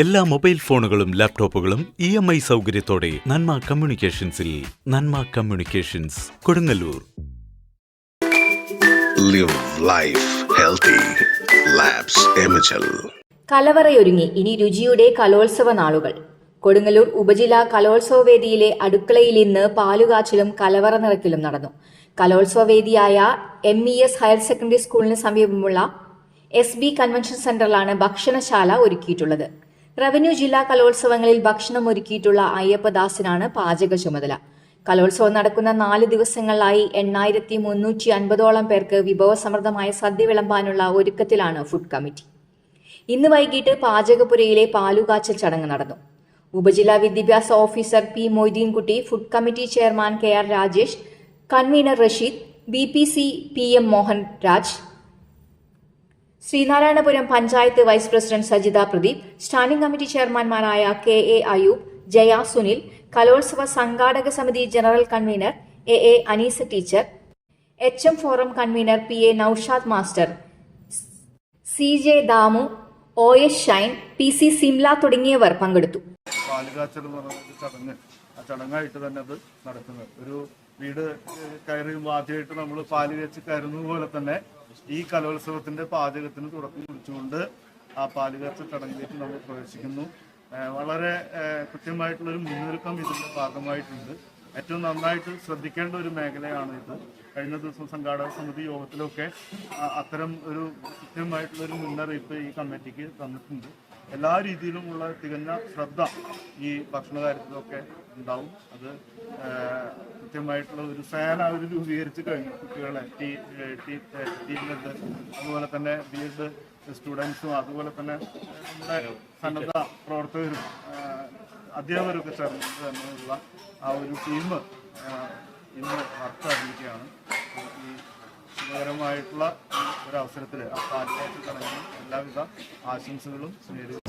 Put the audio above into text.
എല്ലാ മൊബൈൽ ഫോണുകളും ലാപ്ടോപ്പുകളും ഇ എം ഐ സൗകര്യത്തോടെ Nanma കമ്മ്യൂണിക്കേഷൻസിൽ Nanma communications Kodungallur. Live life healthy. കലവറയൊരുങ്ങി. ഇനി രുചിയുടെ കലോത്സവ നാളുകൾ. കൊടുങ്ങല്ലൂർ ഉപജില്ലാ കലോത്സവ വേദിയിലെ അടുക്കളയിൽ ഇന്ന് പാലുകാച്ചിലും കലവറ നിറക്കിലും നടന്നു. കലോത്സവ വേദിയായ M E S higher secondary സ്കൂളിന് സമീപമുള്ള എസ് ബി കൺവെൻഷൻ സെന്ററിലാണ് ഭക്ഷണശാല ഒരുക്കിയിട്ടുള്ളത്. റവന്യൂ ജില്ലാ കലോത്സവങ്ങളിൽ ഭക്ഷണം ഒരുക്കിയിട്ടുള്ള അയ്യപ്പദാസിനാണ് പാചക ചുമതല കലോത്സവം നടക്കുന്ന നാല് ദിവസങ്ങളിലായി എണ്ണായിരത്തി മുന്നൂറ്റി അൻപതോളം പേർക്ക് വിഭവസമൃദ്ധമായ സദ്യ വിളമ്പാനുള്ള ഒരുക്കത്തിലാണ് ഫുഡ് കമ്മിറ്റി. ഇന്ന് വൈകിട്ട് പാചകപുരയിലെ പാലുകാച്ചൽ ചടങ്ങ് നടന്നു. ഉപജില്ലാ വിദ്യാഭ്യാസ officer P Moideenkutty food committee chairman K R Rajesh convener Rasheed B P C P M Mohan Raj Sreenarayanapuram panchayat vice president Sajitha Pradeep standing committee ചെയർമാൻമാരായ K A Ayoob Jaya Sunil കലോത്സവ സംഘാടക സമിതി general convener A A Aneesa teacher H M forum convener P A Noushad master C J Damu O S Shine P C Simla തുടങ്ങിയവർ പങ്കെടുത്തു. ചടങ്ങായിട്ട് തന്നെ അത് ഒരു വീട് കയറിയുമ്പോൾ ആദ്യമായിട്ട് നമ്മൾ പാൽ വെച്ച് കയറുന്നത് പോലെ തന്നെ ഈ കലോത്സവത്തിന്റെ പാചകത്തിന് തുടക്കം കുറിച്ചുകൊണ്ട് ആ പാലുകാച്ച ചടങ്ങിലേക്ക് നമ്മൾ പ്രവേശിക്കുന്നു. വളരെ കൃത്യമായിട്ടുള്ള ഒരു മുന്നൊരുക്കം ഇതിന്റെ ഭാഗമായിട്ടുണ്ട്. ഏറ്റവും നന്നായിട്ട് ശ്രദ്ധിക്കേണ്ട ഒരു മേഖലയാണ് ഇത്. കഴിഞ്ഞ ദിവസം സംഘാടക സമിതി യോഗത്തിലൊക്കെ അത്തരം ഒരു കൃത്യമായിട്ടുള്ള ഒരു മുന്നറിയിപ്പ് ഈ കമ്മിറ്റിക്ക് തന്നിട്ടുണ്ട്. എല്ലാ രീതിയിലുമുള്ള തികഞ്ഞ ശ്രദ്ധ ഈ ഭക്ഷണ കാര്യത്തിലൊക്കെ ഉണ്ടാവും. അത് കൃത്യമായിട്ടുള്ള ഒരു സേന അവർ രൂപീകരിച്ച് കഴിഞ്ഞു. കുട്ടികളെ ടീ ടീ ടീമിലുണ്ട് അതുപോലെ തന്നെ ബി എഡ് സ്റ്റുഡൻസും അതുപോലെ തന്നെ നമ്മുടെ സന്നദ്ധ പ്രവർത്തകരും അധ്യാപകരൊക്കെ ചേർന്നിട്ട് തന്നെയുള്ള ആ ഒരു ടീം ഇന്ന് വർക്ക് ആരംഭിക്കുകയാണ്. ഈ ശുഭകരമായിട്ടുള്ള ഒരു അവസരത്തിൽ ആ പാലിക്കാറ്റ് തുടങ്ങി എല്ലാവിധ ആശംസകളും നേരുന്നു.